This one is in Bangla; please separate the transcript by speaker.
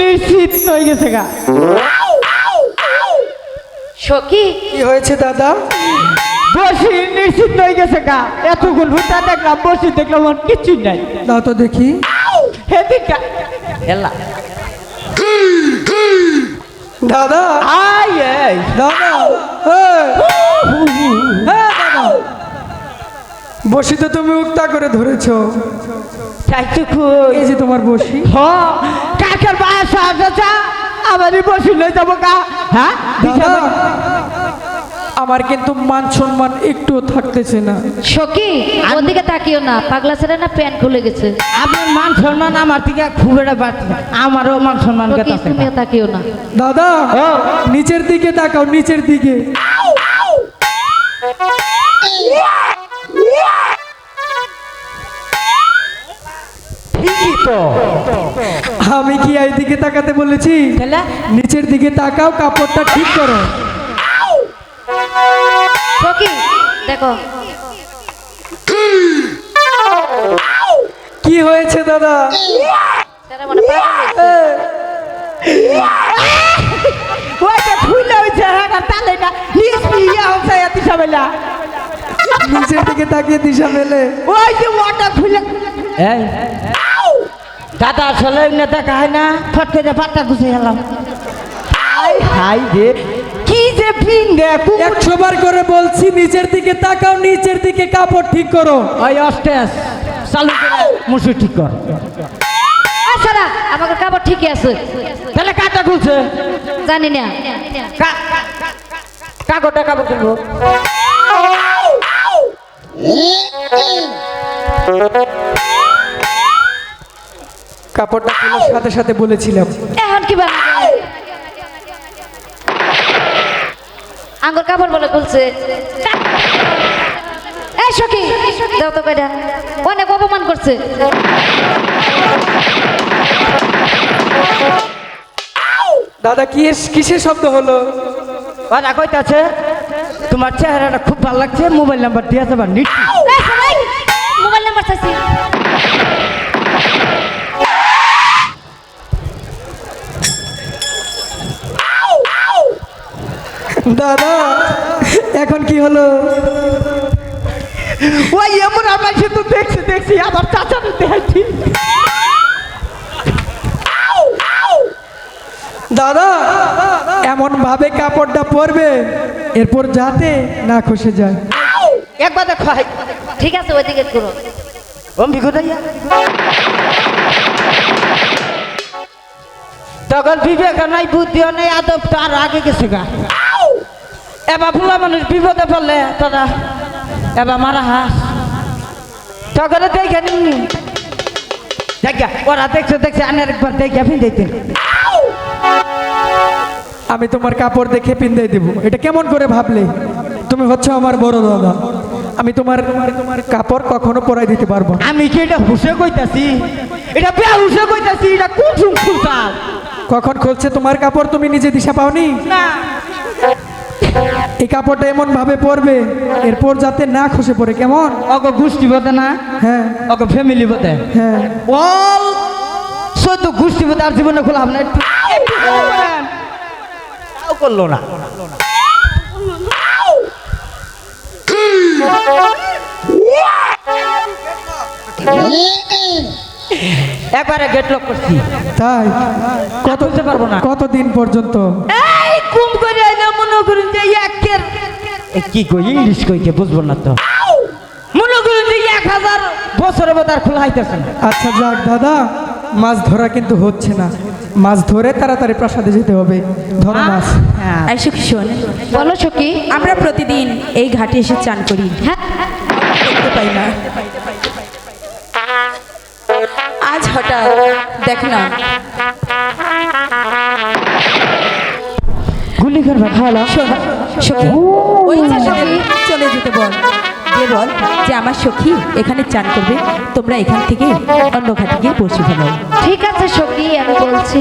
Speaker 1: নিশ্চিত হয়ে গেছে গা।
Speaker 2: সখী?
Speaker 3: কি হয়েছে দাদা?
Speaker 1: বসি নিশ্চিত হয়ে গেছে গা। এতক্ষণ ভুটা দেখলাম বসি দেখলাম আর কিছুই নাই।
Speaker 3: দাও তো দেখি।
Speaker 1: হেদিকা হেলা।
Speaker 3: দাদা?
Speaker 1: আই এই।
Speaker 3: দাদা? হ্যাঁ দাদা। বসি তো তুমি উক্তা করে ধরেছো।
Speaker 1: চাইতে কই
Speaker 3: এই যে তোমার বসি।
Speaker 1: হ কাকের বাসা আছে আমারই বসি লই যাব গা। হ্যাঁ?
Speaker 3: আমার কিন্তু মান সম্মান একটুও থাকতেছে না।
Speaker 2: সখী ওদিকে তাকিও না পাগলা ছেড়ে না প্যান্ট খুলে গেছে?
Speaker 1: আপনার মান সম্মান আমার থেকে খুব একটা বাড়ছে আমারও মান সম্মান কথা
Speaker 2: তাকিও না।
Speaker 3: দাদা নিচের দিকে তাকাও নিচের দিকে। আমি কি এই দিকে তাকাতে বলেছি? নিচের দিকে তাকাও কাপড়টা ঠিক করো।
Speaker 2: দেখো।
Speaker 3: কি হয়েছে দাদা?
Speaker 1: হ্যাঁ
Speaker 3: নিচের দিকে তাকিয়ে দিশা মেলে।
Speaker 1: ওই যে ওটা খুলে এই। দাদা আসলে না দেখা হয় না? ফট করে পাতা গুছে গেলাম হাই হাই রে। কি যে পিঙ্গে
Speaker 3: একশো বার করে বলছি নিচের দিকে তাকাও নিচের দিকে কাপড় ঠিক করো।
Speaker 1: ওই অস্টেস চালু করে মুসু ঠিক কর।
Speaker 2: আচ্ছা না আমাকে কাপড় ঠিকই আছে।
Speaker 1: তাহলে কাটা খুলছে।
Speaker 2: জানি না।
Speaker 1: কাগজটা কাপড় খুলবো
Speaker 3: কাপড়টা খোলার সাথে সাথে বলেছিলাম।
Speaker 2: এখন কি বানাবে? আঙ্গুর কাপড় বলে খুলছে এই সখী দাও তো কয়টা। অনেক অপমান করছে।
Speaker 3: দাদা কি কিসের শব্দ হলো?
Speaker 1: ওরা কইতাছে তোমার চেহারাটা খুব ভালো লাগছে মোবাইল নাম্বার দিয়ে যাবা নিট
Speaker 2: মোবাইল নাম্বার চাইছি।
Speaker 3: দাদা এখন কি হলো?
Speaker 1: ওই এমন আমার সে তো দেখছি দেখছি আমার চাচার দেখছি
Speaker 3: দাদা এমন ভাবে কাপড়টা পরবে এরপর যাতে না খসে যায়।
Speaker 1: একবার দেখো
Speaker 2: ঠিক আছে ওইদিকে করো
Speaker 1: তখন বিবেক নাই বুদ্ধিও নেই আদব তার আগে গেছে গা। এবার ফুলা মানুষ বিপদে পড়লে তোরা এবার মারা হাস তখন দেখে দেখা ওরা দেখছে দেখছে আনের একবার দেখে ফিন দিতেন
Speaker 3: আমি তোমার কাপড় দেখে পিন্দাই দেব। এটা কেমন করে ভাবলে? তুমি হচ্ছে আমার বড় দাদা। আমি তোমার তোমার কাপড় কখনো পরাই দিতে পারব
Speaker 1: আমি কি এটা হুসে কইতাছি? এটা বেয়া হুসে কইতাছি? এটা কোন
Speaker 3: কখন খুলছে তোমার কাপড়? তুমি নিজে দিশা পাওনি?
Speaker 1: না।
Speaker 3: এই কাপড়টা এমন ভাবে পরবে এরপর যাতে না খসে পড়ে কেমন?
Speaker 1: অগ গোষ্ঠী বতে না?
Speaker 3: হ্যাঁ।
Speaker 1: অগ ফ্যামিলি বতে
Speaker 3: হ্যাঁ।
Speaker 1: অল সদ্য গোষ্ঠী বতে আর জীবনে খোলা না। একটু একটু তাও করল না। একবারে গেট লক করছি।
Speaker 3: তাই। কত
Speaker 1: পারব না।
Speaker 3: কতদিন পর্যন্ত
Speaker 1: এই কুম করে আইলে মনে করুন যে একের কি কই? ইংলিশ কইকে বুঝব না তো। মনে করুন যে এক হাজার বছরের মতো আর খোলা হইতেছে না।
Speaker 3: আচ্ছা যাক দাদা মাছ ধরা কিন্তু হচ্ছে না। মাছ ধরে তাড়াতাড়ি প্রাসাদে যেতে হবে। ধরো মাছ।
Speaker 1: হ্যাঁ।
Speaker 4: আই সখী শোন।
Speaker 2: বলো সখী
Speaker 4: আমরা প্রতিদিন এই ঘাটে এসে চান করি।
Speaker 2: হ্যাঁ?
Speaker 4: দেখতে পাই না। আজ হঠাৎ দেখ
Speaker 1: গুলি
Speaker 4: ওই চলে যেতে বল। যে বল যে আমার সখী এখানে চান করবে তোমরা এখান থেকে অন্য ঘাটে গিয়ে পৌঁছে ফেলো
Speaker 2: ঠিক আছে সখী আমি বলছি।